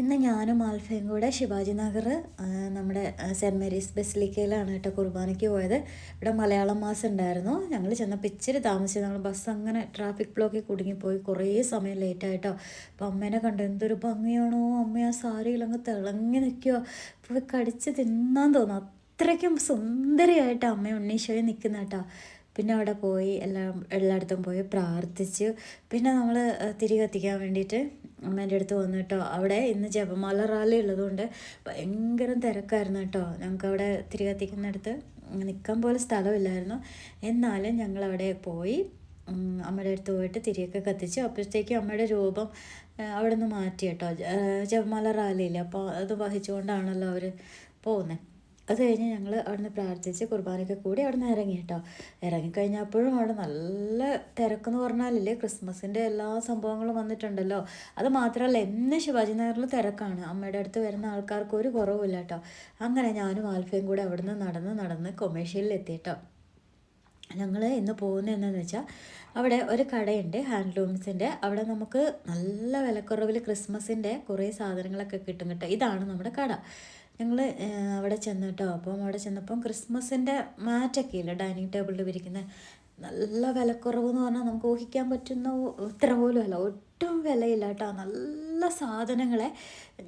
ഇന്ന് ഞാനും ആൽഫയും കൂടെ ശിവാജി നഗർ നമ്മുടെ സെന്റ് മേരീസ് ബസിലിക്കയിലാണ് കേട്ടോ കുർബാനയ്ക്ക് പോയത്. ഇവിടെ മലയാളം മാസം ഉണ്ടായിരുന്നു. ഞങ്ങൾ ചെന്നപ്പോൾ ഇച്ചിരി താമസിച്ചു ഞങ്ങൾ ബസ് അങ്ങനെ ട്രാഫിക് ബ്ലോക്കിൽ കുടുങ്ങിപ്പോയി. കുറേ സമയം ലേറ്റായിട്ടോ അപ്പോൾ അമ്മേനെ കണ്ടു. എന്തൊരു ഭംഗിയാണോ. അമ്മ ആ സാരിയിലങ്ങ് തിളങ്ങി നിൽക്കുമോ പോയി കടിച്ച് തിന്നാൻ തോന്നും. അത്രയ്ക്കും സുന്ദരിയായിട്ട് അമ്മ ഉണ്ണീശോയെ നിൽക്കുന്ന കേട്ടോ. പിന്നെ അവിടെ പോയി എല്ലാം എല്ലായിടത്തും പോയി പ്രാർത്ഥിച്ചു. പിന്നെ നമ്മൾ തിരി കത്തിക്കാൻ വേണ്ടിയിട്ട് അമ്മേന്റെ അടുത്ത് വന്നു കേട്ടോ. അവിടെ ഇന്ന് ജപമാല റാലി ഉള്ളതുകൊണ്ട് ഭയങ്കര തിരക്കായിരുന്നു കേട്ടോ. ഞങ്ങൾക്ക് അവിടെ തിരി കത്തിക്കുന്നിടത്ത് നിൽക്കാൻ പോലെ സ്ഥലമില്ലായിരുന്നു. എന്നാലും ഞങ്ങൾ അവിടെ പോയി അമ്മയുടെ അടുത്ത് പോയിട്ട് തിരിയൊക്കെ കത്തിച്ചു അപ്പോഴത്തേക്കും അമ്മയുടെ രൂപം അവിടെ നിന്ന് മാറ്റി കേട്ടോ. ജപമാല റാലിയില്ല? അപ്പോൾ അത് വഹിച്ചുകൊണ്ടാണല്ലോ അവർ പോകുന്നത് അത് കഴിഞ്ഞ് ഞങ്ങൾ അവിടുന്ന് പ്രാർത്ഥിച്ച് കുർബാനയൊക്കെ കൂടി അവിടെ നിന്ന് ഇറങ്ങി കേട്ടോ. ഇറങ്ങിക്കഴിഞ്ഞപ്പോഴും അവിടെ നല്ല തിരക്കെന്ന് പറഞ്ഞാലില്ലേ ക്രിസ്മസിന്റെ എല്ലാ സംഭവങ്ങളും വന്നിട്ടുണ്ടല്ലോ. അത് മാത്രമല്ല എന്ന് ശിവാജി നഗറിൽ തിരക്കാണ്. അമ്മയുടെ അടുത്ത് വരുന്ന ആൾക്കാർക്ക് ഒരു കുറവുമില്ല കേട്ടോ. അങ്ങനെ ഞാനും ആൽഫയും കൂടെ അവിടുന്ന് നടന്ന് നടന്ന് കൊമേഴ്ഷ്യലിൽ എത്തി കേട്ടോ. ഞങ്ങൾ ഇന്ന് പോകുന്നത് എന്താണെന്ന് വെച്ചാൽ അവിടെ ഒരു കടയുണ്ട് ഹാൻഡ്ലൂംസിന്റെ അവിടെ നമുക്ക് നല്ല വിലക്കുറവിൽ ക്രിസ്മസിന്റെ കുറേ സാധനങ്ങളൊക്കെ കിട്ടും കേട്ടോ. ഇതാണ് നമ്മുടെ കട. ഞങ്ങൾ അവിടെ ചെന്ന് കേട്ടോ. അപ്പം അവിടെ ചെന്നപ്പം ക്രിസ്മസിന്റെ മാറ്റൊക്കെ ഇല്ല? ഡൈനിങ് ടേബിളിൽ വിരിക്കുന്ന നല്ല വിലക്കുറവ് എന്ന് പറഞ്ഞാൽ നമുക്ക് ഊഹിക്കാൻ പറ്റുന്ന ഇത്ര പോലും അല്ല. ഒട്ടും വിലയില്ല കേട്ടോ. നല്ല സാധനങ്ങളെ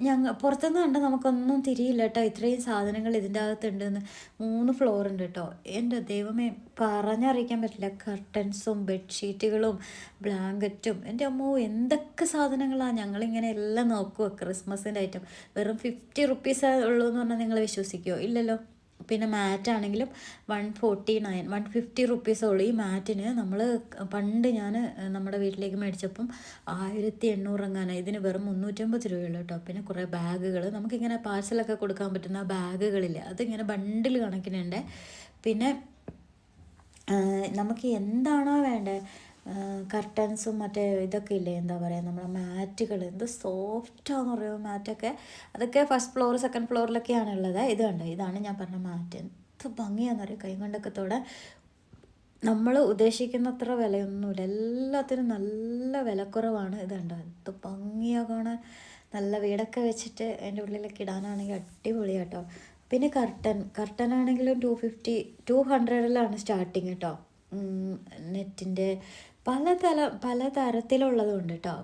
ഞങ്ങൾ പുറത്തുനിന്ന് കണ്ട് നമുക്കൊന്നും തിരിയില്ല കേട്ടോ ഇത്രയും സാധനങ്ങൾ ഇതിന്റെ അകത്തുണ്ടെന്ന്. മൂന്ന് ഫ്ലോർ ഉണ്ട് കേട്ടോ എന്റെ ദൈവമേ പറഞ്ഞറിയിക്കാൻ പറ്റില്ല. കർട്ടൻസും ബെഡ്ഷീറ്റുകളും ബ്ലാങ്കറ്റും എന്റെ അമ്മോ എന്തൊക്കെ സാധനങ്ങളാണ് ഞങ്ങളിങ്ങനെ എല്ലാം നോക്കുക ക്രിസ്മസിന്റെ ഐറ്റം വെറും ഫിഫ്റ്റി റുപ്പീസേ ഉള്ളൂ എന്ന് പറഞ്ഞാൽ നിങ്ങൾ വിശ്വസിക്കുമോ ഇല്ലല്ലോ. പിന്നെ മാറ്റ് ആണെങ്കിലും one forty nine one fifty rupees ഉള്ളൂ. ഈ മാറ്റിന് നമ്മൾ പണ്ട് ഞാൻ നമ്മുടെ വീട്ടിലേക്ക് മേടിച്ചപ്പം ആയിരത്തി എണ്ണൂറ് എങ്ങാനും ഇതിന് വെറും മുന്നൂറ്റമ്പത് രൂപയുള്ളൂ കേട്ടോ. പിന്നെ കുറേ ബാഗുകൾ നമുക്കിങ്ങനെ പാഴ്സലൊക്കെ കൊടുക്കാൻ പറ്റുന്ന ബാഗുകളില്ല അതിങ്ങനെ ബണ്ടിൽ കണക്കിനുണ്ട്. പിന്നെ നമുക്ക് എന്താണോ വേണ്ടത് കർട്ടൻസും മറ്റേ ഇതൊക്കെ ഇല്ലേ എന്താ പറയുക നമ്മുടെ മാറ്റുകൾ എന്ത് സോഫ്റ്റാന്ന് പറയുമോ മാറ്റൊക്കെ അതൊക്കെ ഫസ്റ്റ് ഫ്ലോർ സെക്കൻഡ് ഫ്ലോറിലൊക്കെയാണ് ഉള്ളത്. ഇത് കണ്ടോ? ഇതാണ് ഞാൻ പറഞ്ഞ മാറ്റ് എന്ത് ഭംഗിയാന്ന് പറയും കൈ കൊണ്ടൊക്കെ തോടെ നമ്മൾ ഉദ്ദേശിക്കുന്നത്ര വിലയൊന്നുമില്ല. എല്ലാത്തിനും നല്ല വിലക്കുറവാണ്. ഇത് കണ്ടോ? എന്ത് ഭംഗിയാകണ നല്ല വീടൊക്കെ വെച്ചിട്ട് എന്റെ ഉള്ളിലൊക്കെ ഇടാനാണെങ്കിൽ അടിപൊളി കേട്ടോ. പിന്നെ കർട്ടൻ കർട്ടൻ ആണെങ്കിലും ടു ഫിഫ്റ്റി ടു ഹൺഡ്രഡിലാണ് സ്റ്റാർട്ടിങ് കേട്ടോ. നെറ്റിന്റെ പല പലതരത്തിലുള്ളതുണ്ട് കേട്ടോ